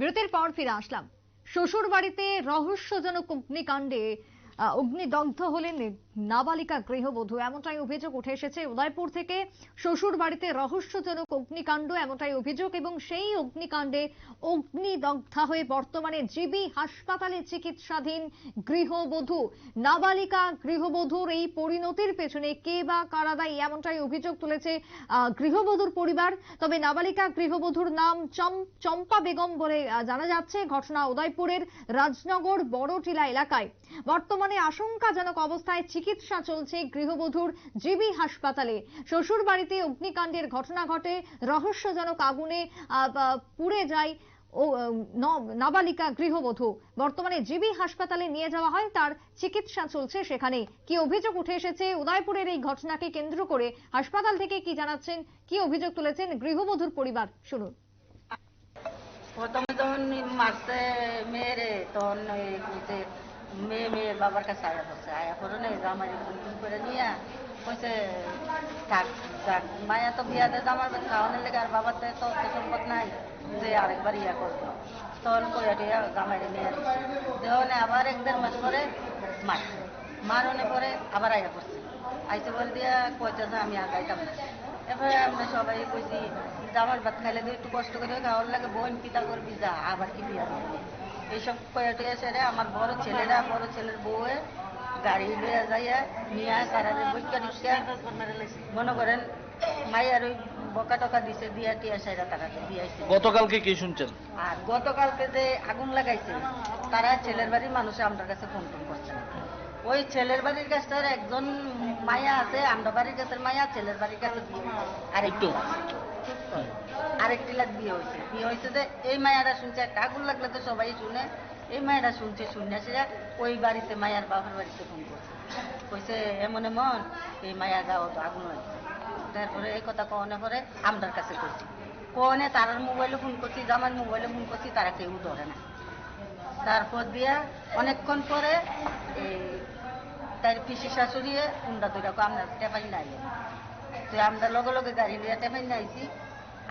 বিরতির পর ফিরে আসলাম। শ্বশুর বাড়িতে রহস্যজনক অগ্নিকাণ্ডে অগ্নিদগ্ধ হলেন নাবালিকা গৃহবধূ। এমনটাই অভিযোগ উঠে এসেছে। উদয়পুর থেকে শ্বশুর বাড়িতে রহস্যজনক অগ্নিকাণ্ড, এমনটাই অভিযোগ এবং সেই অগ্নিকাণ্ডে অগ্নিদগ্ধা হয়ে বর্তমানে জিবি হাসপাতালে চিকিৎসাধীন গৃহবধূ। নাবালিকা গৃহবধূর এই পরিণতির পেছনে কে বা কারা দায়ী, এমনটাই অভিযোগ তুলেছে গৃহবধূর পরিবার। তবে নাবালিকা গৃহবধূর নাম চম- চম্পা বেগম বলে জানা যাচ্ছে। ঘটনা উদয়পুরের রাজনগর বড়টিলা এলাকায়। বর্তমানে আশঙ্কাজনক অবস্থায় চিকিৎসা চলছে গৃহবধূর জিবি হাসপাতালে। শ্বশুর বাড়িতে অগ্নিকাণ্ডের ঘটনা ঘটে। রহস্যজনক আগুনে পুড়ে যায় ও নাবালিকা গৃহবধূ। বর্তমানে জিবি হাসপাতালে নিয়ে যাওয়া হয়, তার চিকিৎসা চলছে সেখানে। কি অভিযোগ উঠে এসেছে? উদয়পুরের এই ঘটনাকে কেন্দ্র করে হাসপাতাল থেকে কি জানাচ্ছেন? কি অভিযোগ তুলেছেন গৃহবধূর পরিবার? শুনুন। প্রথমে যখন মারছে মেয়েরে তখন মেয়ে, মেয়ের বাবার কাছে আয়া পড়ছে আয়া পড়ে নেই জামাই ফোন করে নিয়ে কইছে, থাক থাক মায়া তো বিয়াতে জামার খাওয়ানোর লেগে আর বাবার তো এত সম্পদ নাই যে আরেকবার ইয়া করবে। তখন কইয়া টিয়া জামাইরে নিয়ে দিচ্ছে দেওয়ানে আবার এক দেড় মাস পরে মারছে মারনে পরে আবার আয়া পড়ছে আইসে বলে দিয়া কইতে যে আমি আর গাইতাম না। এবারে আমরা সবাই কইছি জামার ভাত খাইলে একটু কষ্ট করে খাওয়ার লাগে, বোন পিতা করবি যা, আবার কি বিয়া? এইসব কয়েটে এসে রে আমার বড় ছেলেরা বড় ছেলের বউয়ে গাড়ি নিয়ে যাইয়া নিয়ে সারারে রিক্সা মনে করেন মাইয়ার ওই বকা টকা দিছে দিয়া টিয়া সাইরা তারাতে দিয়েছে গতকালকে কি শুনছেন? আর গতকালকে যে আগুন লাগাইছে তারা ছেলের বাড়ির মানুষে আমার কাছে ফোন টোন করছে না। ওই ছেলের বাড়ির কাছে একজন মায়া আছে আমরা বাড়ির কাছে মায়া ছেলের বাড়ির কাছে আরেকটু। আরেকটি লাখ বিয়ে হয়েছে। বিয়ে হয়েছে যে এই মায়াটা শুনছে একটা আগুন লাগলে তো সবাই শুনে। এই মায়েরা শুনছে শুনে সে ওই বাড়িতে মায়ার বাবার বাড়িতে ফোন করছে। কইছে এমন এমন এই মায়া যাও তো আগুন হয়েছে তারপরে এই কথা কনে পরে আমরার কাছে করছি কনে তারার মোবাইলে ফোন করছি জামার মোবাইলে ফোন করছি তারা কেউ ধরে না। তারপর দিয়া অনেকক্ষণ পরে এই তার পিসি শাশুড়িয়ে কুন্ডা দুইটা আমরা টেপাই নাই তো আমরা লগে লগে গাড়ি লিয়ে টেপাই নাইছি।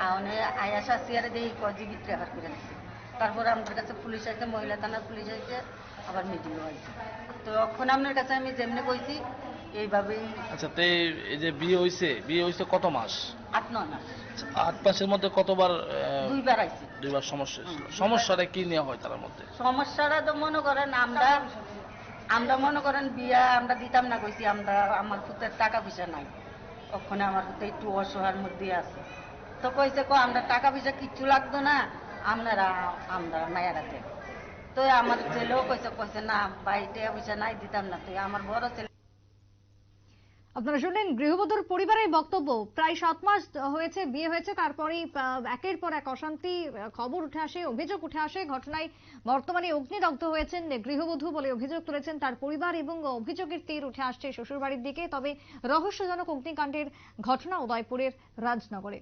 আউনে আয়া শাশিয়ারে দিয়ে কজি ভিতরে আবার করে দিছে তারপর আমাদের কাছে পুলিশ আছে মহিলা থানার পুলিশ আছে আবার মিডিয়াও আছে তো এখন আপনার কাছে আমি যেমনি কইছি এইভাবেই আচ্ছা তে এই যে বিয়ে হইছে বিয়ে হইছে কত মাস? আট নয় মাস। আট মাসের মধ্যে কতবার দুইবার আইছি। দুইবার সমস্যা সমস্যাটা কি নেওয়া হয় তার মধ্যে? সমস্যাটা তো মনে করেন আমরা আমরা মনে করেন বিয়া আমরা দিতাম না, কইছি আমরা, আমার পুতের টাকা পয়সা নাই। ওখানে আমার পুতে একটু অসহায়ের মধ্যে আছে। তো কইছে, কো, আমরা টাকা পয়সা কিচ্ছু লাগতো না, আপনারা, আমরা মায়েরা তো আমার ছেলেও কইছে কইছে, না বাড়িতে পয়সা নাই, দিতাম না। তুই আমার বড় ছেলে আপনারা শুনলেন গৃহবধূর পরিবারের বক্তব্য। প্রায় সাত মাস হয়েছে, বিয়ে হয়েছে তারপরেই একের পর এক অশান্তি খবর উঠে আসে, অভিযোগ উঠে আসে, ঘটনায় বর্তমানে অগ্নিদগ্ধ হয়েছেন গৃহবধূ বলে অভিযোগ তুলেছেন তার পরিবার এবং অভিযোগের তীর উঠে আসছে শ্বশুরবাড়ির দিকে। তবে রহস্যজনক অগ্নিকাণ্ডের ঘটনা উদয়পুরের রাজনগরে।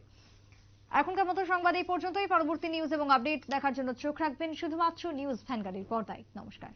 এখনকার মতো সংবাদ এই পর্যন্তই। পরবর্তী নিউজ এবং আপডেট দেখার জন্য চোখ রাখবেন শুধুমাত্র নিউজ ভ্যানগাড়ির পর্দায়। নমস্কার।